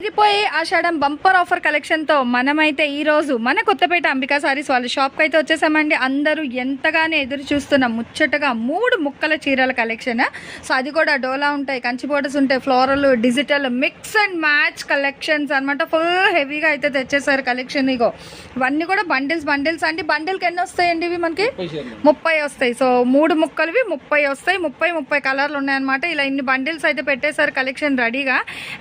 తిరిగిపోయి ఆషాఢం bumper offer కలెక్షన్తో మనమైతే ఈ రోజు మన కొత్తపేట అంబికా సారీస్ వాళ్ళ షాప్కి అయితే వచ్చేసామండి. అందరూ ఎంతగానో ఎదురు చూస్తున్న ముచ్చటగా మూడు ముక్కల చీరల కలెక్షన్. సో అది కూడా డోలా ఉంటాయి కంచి బోర్డర్స్ ఉంటాయి floral digital mix and match collections అనమాట ఫుల్ హెవీగా అయితే తెచ్చేసారు కలెక్షన్ ఇగో. ఇవన్నీ కూడా బండిల్స్ బండిల్స్ అండి. బండిల్కి ఎన్ని వస్తాయండి ఇవి మనకి? ముప్పై వస్తాయి. సో మూడు ముక్కలువి ముప్పై వస్తాయి. ముప్పై ముప్పై కలర్లు ఉన్నాయన్నమాట. ఇలా ఇన్ని బండిల్స్ అయితే పెట్టేశారు కలెక్షన్ రెడీగా.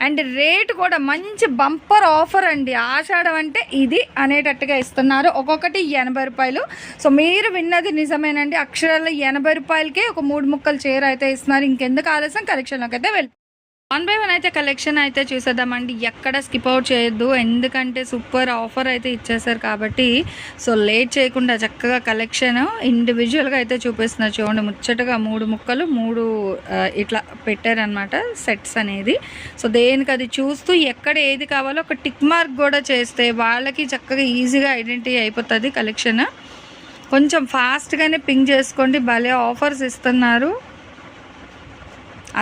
అండ్ రేట్ కూడా మంచి బంపర్ ఆఫర్ అండి. ఆషాఢం అంటే ఇది అనేటట్టుగా ఇస్తున్నారు. ఒక్కొక్కటి ఎనభై రూపాయలు. సో మీరు విన్నది నిజమేనండి. అక్షరాలు ఎనభై రూపాయలకే ఒక మూడు ముక్కలు చీర అయితే ఇస్తున్నారు. ఇంకెందుకు ఆలస్యం? కలెక్షన్లోకి అయితే వెళ్ళి వన్ బై వన్ అయితే కలెక్షన్ అయితే చూసేద్దామండి. ఎక్కడ స్కిప్ అవుట్ చేయొద్దు. ఎందుకంటే సూపర్ ఆఫర్ అయితే ఇచ్చేసారు కాబట్టి. సో లేట్ చేయకుండా చక్కగా కలెక్షన్ ఇండివిజువల్గా అయితే చూపిస్తున్నారు. చూడండి ముచ్చటగా మూడు ముక్కలు మూడు ఇట్లా పెట్టారనమాట సెట్స్ అనేది. సో దేనికి అది చూస్తూ ఎక్కడ ఏది కావాలో ఒక టిక్ మార్క్ కూడా చేస్తే వాళ్ళకి చక్కగా ఈజీగా ఐడెంటిటీ అయిపోతుంది కలెక్షన్. కొంచెం ఫాస్ట్గానే పింక్ చేసుకోండి. భలే ఆఫర్స్ ఇస్తున్నారు.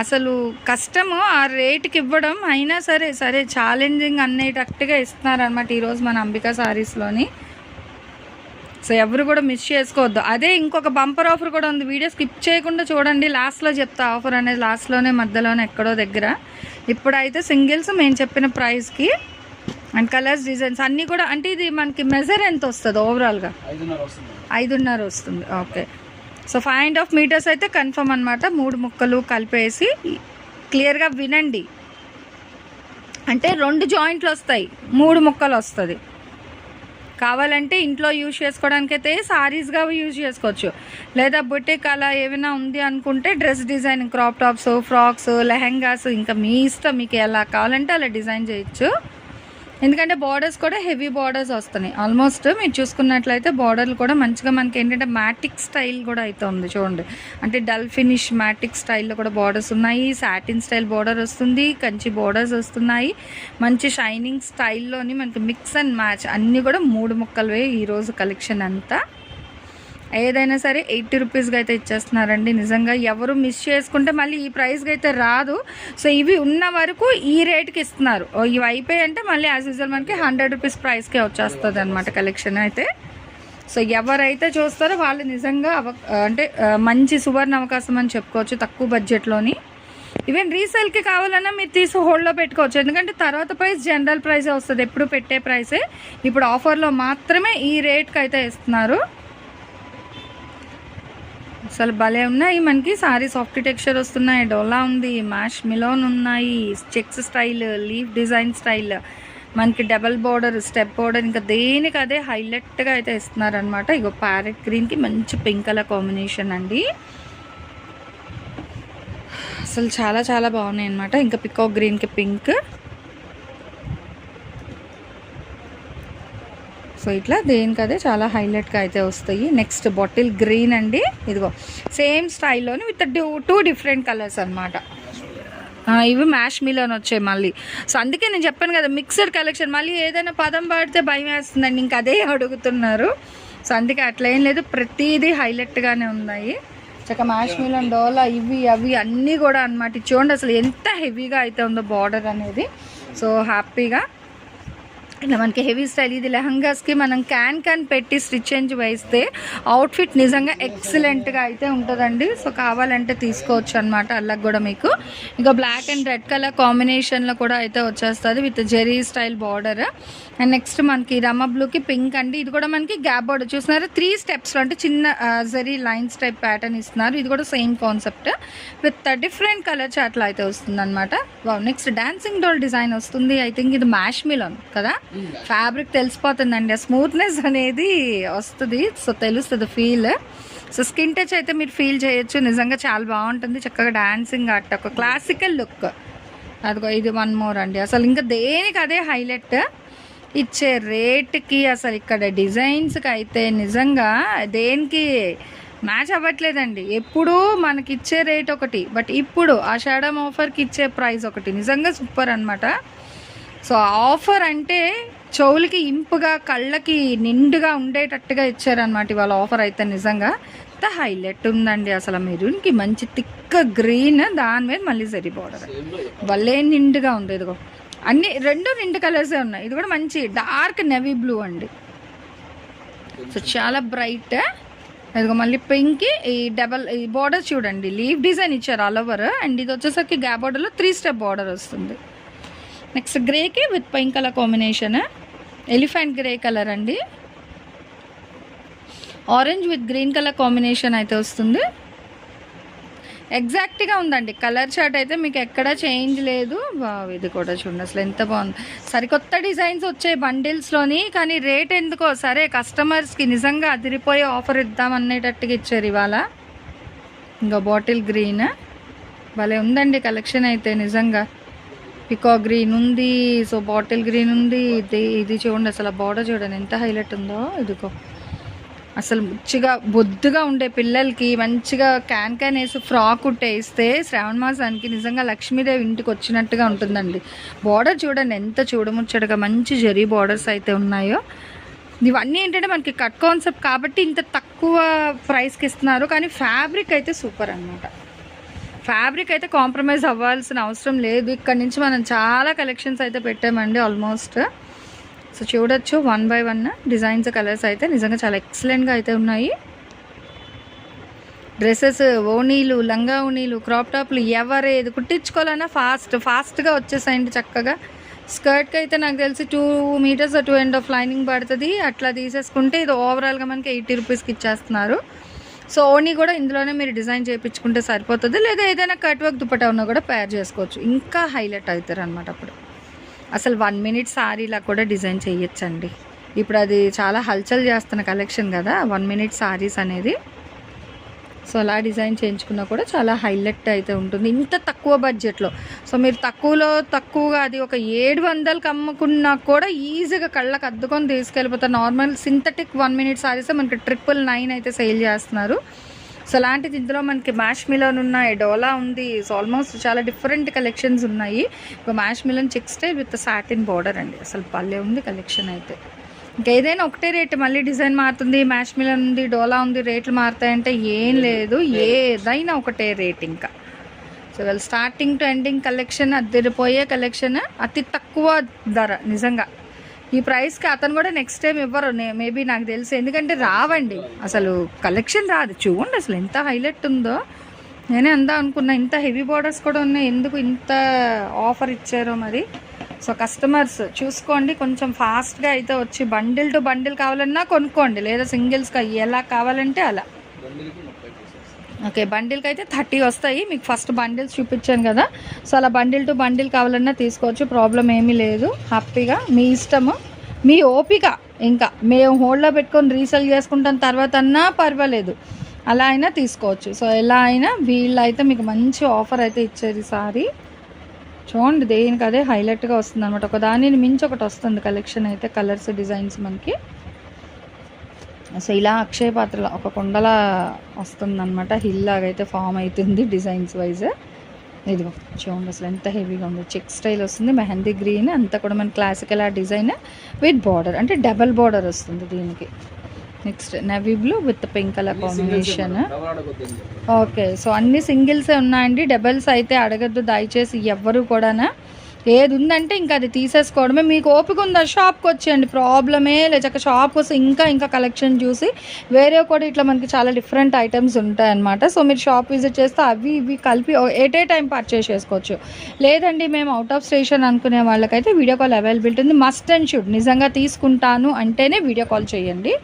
అసలు కష్టము ఆ రేటుకి ఇవ్వడం. అయినా సరే సరే ఛాలెంజింగ్ అనేటట్టుగా ఇస్తున్నారనమాట ఈరోజు మన అంబికా సారీస్లోని. సో ఎవరు కూడా మిస్ చేసుకోవద్దు. అదే ఇంకొక బంపర్ ఆఫర్ కూడా ఉంది. వీడియో స్కిప్ చేయకుండా చూడండి. లాస్ట్లో చెప్తా ఆఫర్ అనేది లాస్ట్లోనే మధ్యలోనే ఎక్కడో దగ్గర. ఇప్పుడైతే సింగిల్స్ మేము చెప్పిన ప్రైస్కి అండ్ కలర్స్ డిజైన్స్ అన్నీ కూడా అంటే ఇది మనకి మెజర్ ఎంత వస్తుంది ఓవరాల్గా ఐదున్నర వస్తుంది. Okay. So five and half metres అయితే కన్ఫర్మ్ అనమాట మూడు ముక్కలు కలిపేసి క్లియర్గా వినండి. అంటే రెండు జాయింట్లు వస్తాయి. మూడు ముక్కలు వస్తుంది. కావాలంటే ఇంట్లో యూజ్ చేసుకోవడానికి అయితే సారీస్గా యూజ్ చేసుకోవచ్చు. లేదా బొటిక్ అలా ఏమైనా ఉంది అనుకుంటే dress design crop tops frocks lehengas ఇంకా మీ ఇష్టం మీకు ఎలా కావాలంటే అలా డిజైన్ చేయొచ్చు. ఎందుకంటే బార్డర్స్ కూడా హెవీ బార్డర్స్ వస్తున్నాయి. ఆల్మోస్ట్ మీరు చూసుకున్నట్లయితే బార్డర్లు కూడా మంచిగా మనకి ఏంటంటే మ్యాటిక్ స్టైల్ కూడా అయితే ఉంది చూడండి. అంటే డల్ ఫినిష్ మ్యాటిక్ స్టైల్లో కూడా బార్డర్స్ ఉన్నాయి. సాటిన్ స్టైల్ బార్డర్ వస్తుంది. కంచి బార్డర్స్ వస్తున్నాయి. మంచి షైనింగ్ స్టైల్లోని మనకి మిక్స్ అండ్ మ్యాచ్ అన్నీ కూడా మూడు ముక్కలవే ఈరోజు కలెక్షన్ అంతా. ఏదైనా సరే ఎయిటీ రూపీస్కి అయితే ఇచ్చేస్తున్నారండి. నిజంగా ఎవరు మిస్ చేసుకుంటే మళ్ళీ ఈ ప్రైస్కి అయితే రాదు. సో ఇవి ఉన్న వరకు ఈ రేట్కి ఇస్తున్నారు. ఇవి అయిపోయి అంటే మళ్ళీ యాజ్ యూజువల్ మనకి హండ్రెడ్ రూపీస్ ప్రైస్కే వచ్చేస్తుంది అనమాట కలెక్షన్ అయితే. సో ఎవరైతే చూస్తారో వాళ్ళు నిజంగా అవ అంటే మంచి సువర్ణ అవకాశం అని చెప్పుకోవచ్చు తక్కువ బడ్జెట్లోని ఈవెన్ రీసేల్కి కావాలన్నా మీరు తీసి హోల్డ్లో పెట్టుకోవచ్చు. ఎందుకంటే తర్వాత ప్రైస్ జనరల్ ప్రైసే వస్తుంది. ఎప్పుడు పెట్టే ప్రైసే ఇప్పుడు ఆఫర్లో మాత్రమే ఈ రేట్కి అయితే ఇస్తున్నారు. అసలు భలే ఉన్నాయి మనకి. సారీ సాఫ్ట్ టెక్స్చర్ వస్తున్నాయి డోలా ఉంది మ్యాష్ మిలోన్ ఉన్నాయి checks style leaf design style. మనకి డబల్ బోర్డర్ స్టెప్ బోర్డర్ ఇంకా దేనికి అదే హైలైట్గా అయితే ఇస్తున్నారనమాట ఇగో ప్యారెట్ గ్రీన్కి మంచి పింక్ కలర్ కాంబినేషన్ అండి. అసలు చాలా చాలా బాగున్నాయి అనమాట ఇంకా పికో గ్రీన్కి పింక్. సో ఇట్లా దేనికదే చాలా హైలైట్గా అయితే వస్తాయి. నెక్స్ట్ బాటిల్ గ్రీన్ అండి. ఇదిగో సేమ్ స్టైల్లోని విత్ టూ డిఫరెంట్ కలర్స్ అనమాట ఇవి మ్యాష్ మిలన్ వచ్చాయి మళ్ళీ. సో అందుకే నేను చెప్పాను కదా మిక్సర్ కలెక్షన్. మళ్ళీ ఏదైనా పదం పాడితే భయం వేస్తుందండి ఇంక అదే అడుగుతున్నారు. సో అందుకే అట్లా ఏం లేదు ప్రతిదీ హైలైట్గానే ఉన్నాయి. చక్క మ్యాష్ మిలన్ డోలా ఇవి అవి అన్నీ కూడా అనమాట చూడండి అసలు ఎంత హెవీగా అయితే ఉందో బార్డర్ అనేది. సో హ్యాపీగా ఇలా మనకి హెవీ స్టైల్ ఇది లెహంగాస్కి మనం క్యాన్ క్యాన్ పెట్టి స్టిచ్ చేంజ్ వేస్తే అవుట్ఫిట్ నిజంగా ఎక్సలెంట్గా అయితే ఉంటుందండి. సో కావాలంటే తీసుకోవచ్చు అనమాట అల్లకి కూడా మీకు. ఇంకా బ్లాక్ అండ్ రెడ్ కలర్ కాంబినేషన్లో కూడా అయితే వచ్చేస్తుంది with zari style border. And next మనకి రమ బ్లూకి పింక్ అండి. ఇది కూడా మనకి గ్యాప్ బార్డర్. చూస్తున్నారు? త్రీ స్టెప్స్లో అంటే చిన్న జెరీ లైన్స్ టైప్ ప్యాటర్న్ ఇస్తున్నారు. ఇది కూడా same concept. With different colour చాట్లో అయితే వస్తుంది అనమాట నెక్స్ట్ డాన్సింగ్ డోల్ డిజైన్ వస్తుంది. ఐ థింక్ ఇది మ్యాష్ కదా? ఫ్యాబ్రిక్ తెలిసిపోతుందండి. ఆ స్మూత్నెస్ అనేది వస్తుంది. సో తెలుస్తుంది ఫీల్. సో స్కిన్ టచ్ అయితే మీరు ఫీల్ చేయొచ్చు. నిజంగా చాలా బాగుంటుంది. చక్కగా డాన్సింగ్ అట్ట ఒక క్లాసికల్ లుక్. అదిగో ఇది వన్ మోర్ అండి. అసలు ఇంకా దేనికి అదే హైలైట్? ఇచ్చే రేట్కి అసలు ఇక్కడ డిజైన్స్కి అయితే నిజంగా దేనికి మ్యాచ్ అవ్వట్లేదండి. ఎప్పుడూ మనకి ఇచ్చే రేట్ ఒకటి. బట్ ఇప్పుడు ఆ షాడమ్ ఆఫర్కి ఇచ్చే ప్రైస్ ఒకటి. నిజంగా సూపర్ అనమాట సో ఆఫర్ అంటే చెవులకి ఇంపుగా కళ్ళకి నిండుగా ఉండేటట్టుగా ఇచ్చారనమాట ఇవాళ ఆఫర్ అయితే నిజంగా. ద హైలైట్ ఉందండి అసలు మెరూన్కి. మంచి తిక్క గ్రీన్ దాని మీద మళ్ళీ సరి బార్డర్. భలే నిండుగా ఉంది ఇదిగో. అన్ని రెండు నిండు కలర్సే ఉన్నాయి. ఇది కూడా మంచి డార్క్ నెవీ బ్లూ అండి. సో చాలా బ్రైట్. ఇదిగో మళ్ళీ పింక్. ఈ డబల్ ఈ బార్డర్ చూడండి. లీవ్ డిజైన్ ఇచ్చారు ఆల్ ఓవర్. అండ్ ఇది వచ్చేసరికి గ్యాప్ బార్డర్లో త్రీ స్టెప్ బార్డర్ వస్తుంది. Next గ్రేకి with pink colour combination. Elephant grey colour అండి. Orange with green colour combination అయితే వస్తుంది. ఎగ్జాక్ట్గా ఉందండి. కలర్ షర్ట్ అయితే మీకు ఎక్కడ చేంజ్ లేదు. వావ్, ఇది కూడా చూడండి. అసలు ఎంత బాగుంది. సరికొత్త డిజైన్స్ వచ్చాయి బండిల్స్లోని కానీ రేట్ ఎందుకో? సరే కస్టమర్స్కి నిజంగా అదిరిపోయే ఆఫర్ ఇద్దాం అనేటట్టుగా ఇచ్చారు ఇవాళ. ఇంకా బాటిల్ గ్రీన్ భలే ఉందండి కలెక్షన్ అయితే నిజంగా. పికా గ్రీన్ ఉంది సో బాటిల్ గ్రీన్ ఉంది. ఇది ఇది చూడండి అసలు బార్డర్ చూడండి ఎంత హైలైట్ ఉందో ఇదిగో. అసలు మంచిగా బొద్దుగా ఉండే పిల్లలకి మంచిగా క్యాన్ క్యాన్ వేసి ఫ్రాక్ కుట్టేస్తే శ్రావణ మాసానికి నిజంగా లక్ష్మీదేవి ఇంటికి వచ్చినట్టుగా ఉంటుందండి. బార్డర్ చూడండి ఎంత చూడముచ్చటగా మంచి జరీ బార్డర్స్ అయితే ఉన్నాయో. ఇవన్నీ ఏంటంటే మనకి కట్ కాన్సెప్ట్ కాబట్టి ఇంత తక్కువ ప్రైస్కి ఇస్తున్నారు కానీ ఫ్యాబ్రిక్ అయితే సూపర్ అన్నమాట. ఫ్యాబ్రిక్ అయితే కాంప్రమైజ్ అవ్వాల్సిన అవసరం లేదు. ఇక్కడ నుంచి మనం చాలా కలెక్షన్స్ అయితే పెట్టామండి ఆల్మోస్ట్ సో చూడొచ్చు one by one designs colours అయితే నిజంగా చాలా ఎక్సలెంట్గా అయితే ఉన్నాయి. డ్రెస్సెస్ ఓనీలు లంగా ఓనీలు క్రాప్ టాప్లు ఎవరేది కుట్టించుకోవాలన్నా ఫాస్ట్ ఫాస్ట్గా వచ్చేసాయండి చక్కగా. స్కర్ట్కి అయితే నాకు తెలిసి two metres two and half lining పడుతుంది. అట్లా తీసేసుకుంటే ఇది ఓవరాల్గా మనకి ఎయిటీ రూపీస్కి ఇచ్చేస్తున్నారు. సో ఓనీ కూడా ఇందులోనే మీరు డిజైన్ చేయించుకుంటే సరిపోతుంది లేదా ఏదైనా కట్ వర్క్ దుపట్టా ఉన్నా కూడా పేర్ చేసుకోవచ్చు. ఇంకా హైలైట్ అవుతారు అనమాట అప్పుడు. అసలు వన్ మినిట్ సారీలా కూడా డిజైన్ చేయొచ్చండి. ఇప్పుడు అది చాలా హల్చల్ చేస్తున్న కలెక్షన్ కదా వన్ మినిట్ సారీస్ అనేది. సో అలా డిజైన్ చేయించుకున్నా కూడా చాలా హైలైట్ అయితే ఉంటుంది. ఇంత తక్కువ బడ్జెట్లో. సో మీరు తక్కువలో తక్కువగా అది ఒక ఏడు వందలకి అమ్ముకున్నా కూడా ఈజీగా కళ్ళకు అద్దుకొని తీసుకెళ్ళిపోతారు. Normal synthetic one minute saris మనకి ట్రిపుల్ నైన్ అయితే సేల్ చేస్తున్నారు. సో అలాంటిది ఇందులో మనకి మ్యాష్ మిలన్ ఉన్నాయి డోలా ఉంది. సో ఆల్మోస్ట్ చాలా డిఫరెంట్ కలెక్షన్స్ ఉన్నాయి. ఇక మ్యాష్ మిలన్ స్టైల్ విత్ సాటిన్ బార్డర్ అండి. అసలు పల్లె ఉంది కలెక్షన్ అయితే. ఇంకా ఏదైనా ఒకటే రేటు మళ్ళీ డిజైన్ మారుతుంది మ్యాష్ మిలన్ ఉంది డోలా ఉంది రేట్లు మారుతాయంటే ఏం లేదు ఏదైనా ఒకటే రేట్ ఇంకా. So well starting to ending collection అద్దరిపోయే collection అతి తక్కువ ధర నిజంగా. ఈ ప్రైస్కి అతను కూడా నెక్స్ట్ టైం ఇవ్వరు మేబీ నాకు తెలుసు. ఎందుకంటే రావండి. అసలు కలెక్షన్ రాదు. చూడండి అసలు ఎంత హైలైట్ ఉందో. నేనే అందా అనుకున్నా ఇంత హెవీ బార్డర్స్ కూడా ఉన్నాయి. ఎందుకు ఇంత ఆఫర్ ఇచ్చారో మరి? సో కస్టమర్స్ చూసుకోండి. కొంచెం ఫాస్ట్గా అయితే వచ్చి బండిల్ టు బండిల్ కావాలన్నా కొనుక్కోండి. లేదా సింగిల్స్గా ఎలా కావాలంటే అలా. ఓకే బండిల్కి అయితే థర్టీ వస్తాయి. మీకు ఫస్ట్ బండిల్స్ చూపించాను కదా. సో అలా బండిల్ టు బండిల్ కావాలన్నా తీసుకోవచ్చు. ప్రాబ్లం ఏమీ లేదు. హ్యాపీగా మీ ఇష్టము. మీ ఓపిక ఇంకా. మేము హోల్డ్లో పెట్టుకొని రీసేల్ చేసుకుంటాం తర్వాత అన్నా పర్వాలేదు. అలా అయినా తీసుకోవచ్చు. సో ఎలా అయినా వీళ్ళు అయితే మీకు మంచి ఆఫర్ అయితే ఇచ్చారు ఈసారి చూడండి దేనికి అదే హైలైట్గా వస్తుంది అనమాట ఒక దానిని మించి ఒకటి వస్తుంది కలెక్షన్ అయితే కలర్స్ డిజైన్స్ మనకి. సో ఇలా అక్షయ పాత్రలో ఒక కొండలా వస్తుంది అనమాట హిల్ లాగైతే ఫామ్ అవుతుంది డిజైన్స్ వైజ్ ఇదిగో చూడండి అసలు ఎంత హెవీగా ఉంది. చెక్ స్టైల్ వస్తుంది మెహందీ గ్రీన్ అంతా కూడా మన క్లాసికల్ ఆ డిజైన్ విత్ బార్డర్ అంటే డబల్ బార్డర్ వస్తుంది దీనికి. Next navy blue with pink colour combination okay so అన్ని సింగిల్సే ఉన్నాయండి. డబల్స్ అయితే అడగద్దు దయచేసి ఎవ్వరు కూడా ఏది ఉందంటే ఇంకా అది తీసేసుకోవడమే. మీకు ఓపిక ఉందా? షాప్కి వచ్చేయండి. ప్రాబ్లమే లేచక షాప్కి వస్తే ఇంకా ఇంకా కలెక్షన్ చూసి వేరే కూడా ఇట్లా మనకి చాలా డిఫరెంట్ ఐటమ్స్ ఉంటాయన్నమాట. సో మీరు షాప్ విజిట్ చేస్తే అవి ఇవి కలిపి ఎట్ ఏ టైం పర్చేస్ చేసుకోవచ్చు. లేదండి మేము అవుట్ ఆఫ్ స్టేషన్ అనుకునే వాళ్ళకైతే వీడియో కాల్ అవైలబిలిటీ ఉంది. మస్ట్ అండ్ షుడ్ నిజంగా తీసుకుంటాను అంటేనే వీడియో కాల్ చేయండి.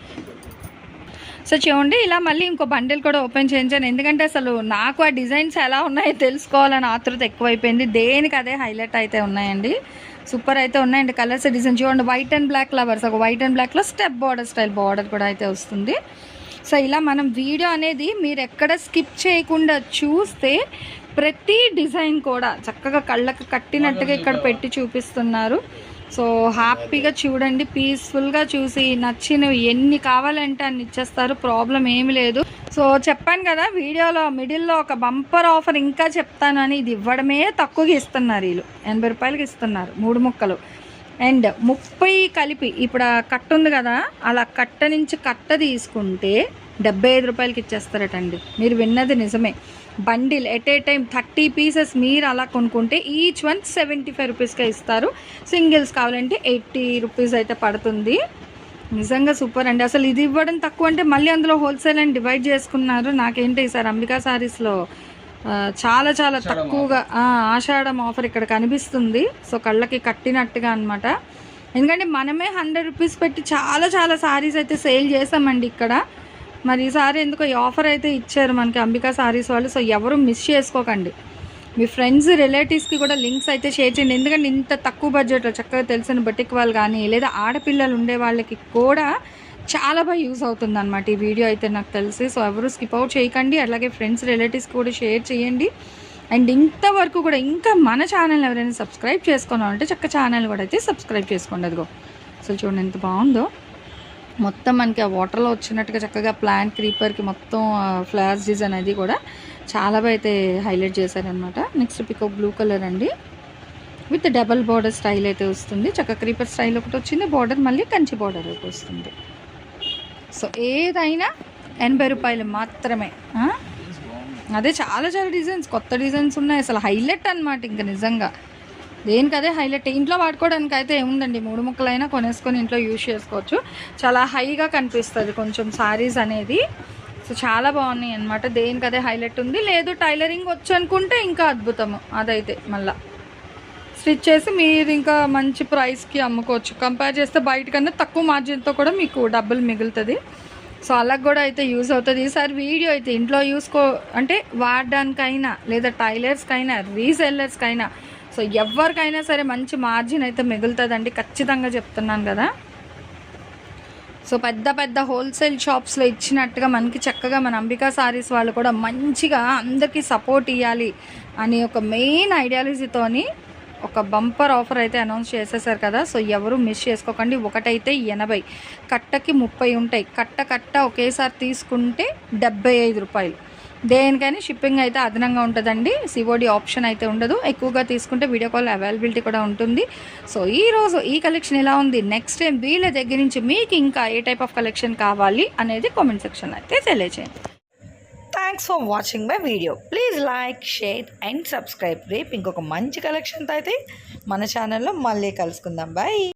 సో చూడండి ఇలా మళ్ళీ ఇంకో బండిల్ కూడా ఓపెన్ చేయించాను. ఎందుకంటే అసలు నాకు ఆ డిజైన్స్ ఎలా ఉన్నాయో తెలుసుకోవాలని ఆతృత ఎక్కువైపోయింది. దేనికి అదే హైలైట్ అయితే ఉన్నాయండి. సూపర్ అయితే ఉన్నాయండి కలర్స్ డిజైన్. చూడండి వైట్ అండ్ బ్లాక్ ఫ్లవర్స్ ఒక వైట్ అండ్ బ్లాక్లో స్టెప్ బార్డర్ స్టైల్ బార్డర్ కూడా అయితే వస్తుంది. సో ఇలా మనం వీడియో అనేది మీరు ఎక్కడ స్కిప్ చేయకుండా చూస్తే ప్రతి డిజైన్ కూడా చక్కగా కళ్ళకు కట్టినట్టుగా ఇక్కడ పెట్టి చూపిస్తున్నారు. సో హ్యాపీగా చూడండి పీస్ఫుల్గా చూసి నచ్చినవి ఎన్ని కావాలంటే అన్ని ఇచ్చేస్తారు ప్రాబ్లం ఏమి లేదు. సో చెప్పాను కదా వీడియోలో మిడిల్లో ఒక బంపర్ ఆఫర్ ఇంకా చెప్తాను అని ఇది ఇవ్వడమే తక్కువగా ఇస్తున్నారు వీళ్ళు. ఎనభై రూపాయలకి ఇస్తున్నారు మూడు ముక్కలు. అండ్ ముప్పై కలిపి ఇప్పుడు కట్ట ఉంది కదా అలా కట్ట నుంచి కట్ట తీసుకుంటే డెబ్బై ఐదు రూపాయలకి ఇచ్చేస్తారటండి. మీరు విన్నది నిజమే. Bundle at a time thirty pieces మీరు అలా కొనుక్కుంటే ఈచ్ వన్ సెవెంటీ ఫైవ్ రూపీస్కే ఇస్తారు. సింగిల్స్ కావాలంటే ఎయిటీ రూపీస్ అయితే పడుతుంది. నిజంగా సూపర్ అండి. అసలు ఇది ఇవ్వడం తక్కువ అంటే మళ్ళీ అందులో హోల్సేల్ అని డివైడ్ చేసుకున్నారు. నాకేంటి సార్ అంబికా సారీస్లో ఆ, చాలా చాలా తక్కువగా ఆషాఢం ఆఫర్ ఇక్కడ కనిపిస్తుంది. సో కళ్ళకి కట్టినట్టుగా అనమాట ఎందుకంటే మనమే హండ్రెడ్ రూపీస్ పెట్టి చాలా చాలా సారీస్ అయితే సేల్ చేసామండి ఇక్కడ. మరి ఈసారి ఎందుకో ఈ ఆఫర్ అయితే ఇచ్చారు మనకి అంబికా సారీస్ వాళ్ళు సో ఎవరు మిస్ చేసుకోకండి. మీ ఫ్రెండ్స్ రిలేటివ్స్కి కూడా లింక్స్ అయితే షేర్ చేయండి. ఎందుకంటే ఇంత తక్కువ బడ్జెట్లో చక్కగా తెలిసిన బొటిక్ వాళ్ళు కానీ లేదా ఆడపిల్లలు ఉండే వాళ్ళకి కూడా చాలా బాగా యూస్ అవుతుంది అనమాట ఈ వీడియో అయితే నాకు తెలిసి. సో ఎవరు స్కిప్ అవుట్ చేయకండి. అలాగే ఫ్రెండ్స్ రిలేటివ్స్కి కూడా షేర్ చేయండి. అండ్ ఇంతవరకు కూడా ఇంకా మన ఛానల్ ఎవరైనా సబ్స్క్రైబ్ చేసుకున్నామంటే చక్క ఛానల్ కూడా అయితే సబ్స్క్రైబ్ చేసుకోండి అదిగో. అసలు చూడండి ఎంత బాగుందో. మొత్తం మనకి ఆ వాటర్లో వచ్చినట్టుగా చక్కగా ప్లాంట్ క్రీపర్కి మొత్తం ఫ్లవర్స్ డిజైన్ అది కూడా చాలా బాగా అయితే హైలైట్ చేశారనమాట నెక్స్ట్ పికో బ్లూ కలర్ అండి. విత్ డబల్ బార్డర్ స్టైల్ అయితే వస్తుంది. చక్క క్రీపర్ స్టైల్ ఒకటి వచ్చింది బార్డర్ మళ్ళీ కంచి బార్డర్ ఒకటి వస్తుంది. సో ఏదైనా ఎనభై రూపాయలు మాత్రమే అదే చాలా చాలా డిజైన్స్ కొత్త డిజైన్స్ ఉన్నాయి. అసలు హైలైట్ అనమాట ఇంకా నిజంగా. దేనికి అదే హైలైట్. ఇంట్లో వాడుకోవడానికి అయితే ఏముందండి? మూడు ముక్కలైనా కొనేసుకొని ఇంట్లో యూజ్ చేసుకోవచ్చు. చాలా హైగా కనిపిస్తుంది కొంచెం సారీస్ అనేది. సో చాలా బాగున్నాయి అనమాట దేనికి అదే హైలైట్ ఉంది. లేదు టైలరింగ్ వచ్చు అనుకుంటే ఇంకా అద్భుతము. అదైతే మళ్ళా. స్టిచ్ చేసి మీరు ఇంకా మంచి ప్రైస్కి అమ్ముకోవచ్చు. కంపేర్ చేస్తే బయట కన్నా తక్కువ మార్జిన్తో కూడా మీకు డబ్బులు మిగులుతుంది. సో అలా కూడా అయితే యూజ్ అవుతుంది. ఈసారి వీడియో అయితే ఇంట్లో యూస్కో అంటే వాడడానికైనా లేదా టైలర్స్కైనా రీసెల్లర్స్కైనా సో ఎవరికైనా సరే మంచి మార్జిన్ అయితే మిగులుతుందండి ఖచ్చితంగా చెప్తున్నాను కదా. సో పెద్ద పెద్ద హోల్సేల్ షాప్స్లో ఇచ్చినట్టుగా మనకి చక్కగా మన అంబికా సారీస్ వాళ్ళు కూడా మంచిగా అందరికీ సపోర్ట్ ఇవ్వాలి అని ఒక మెయిన్ ఐడియాలజీతోని ఒక బంపర్ ఆఫర్ అయితే అనౌన్స్ చేసేసారు కదా. సో ఎవరు మిస్ చేసుకోకండి ఒకటైతే ఎనభై. కట్టకి ముప్పై ఉంటాయి. కట్ట కట్ట ఒకేసారి తీసుకుంటే డెబ్బై ఐదు రూపాయలు. దేనికైనా షిప్పింగ్ అయితే అదనంగా ఉంటుందండి. సిఓడి ఆప్షన్ అయితే ఉండదు. ఎక్కువగా తీసుకుంటే వీడియో కాల్ అవైలబిలిటీ కూడా ఉంటుంది. సో ఈ రోజు ఈ కలెక్షన్ ఎలా ఉంది? నెక్స్ట్ టైం వీళ్ళ దగ్గర నుంచి మీకు ఇంకా ఏ టైప్ ఆఫ్ కలెక్షన్ కావాలి అనేది కామెంట్ సెక్షన్ అయితే తెలియజేయండి thanks for watching my video please like share and subscribe రేపు ఇంకొక మంచి కలెక్షన్తో అయితే మన ఛానల్లో మళ్ళీ కలుసుకుందాం. బాయ్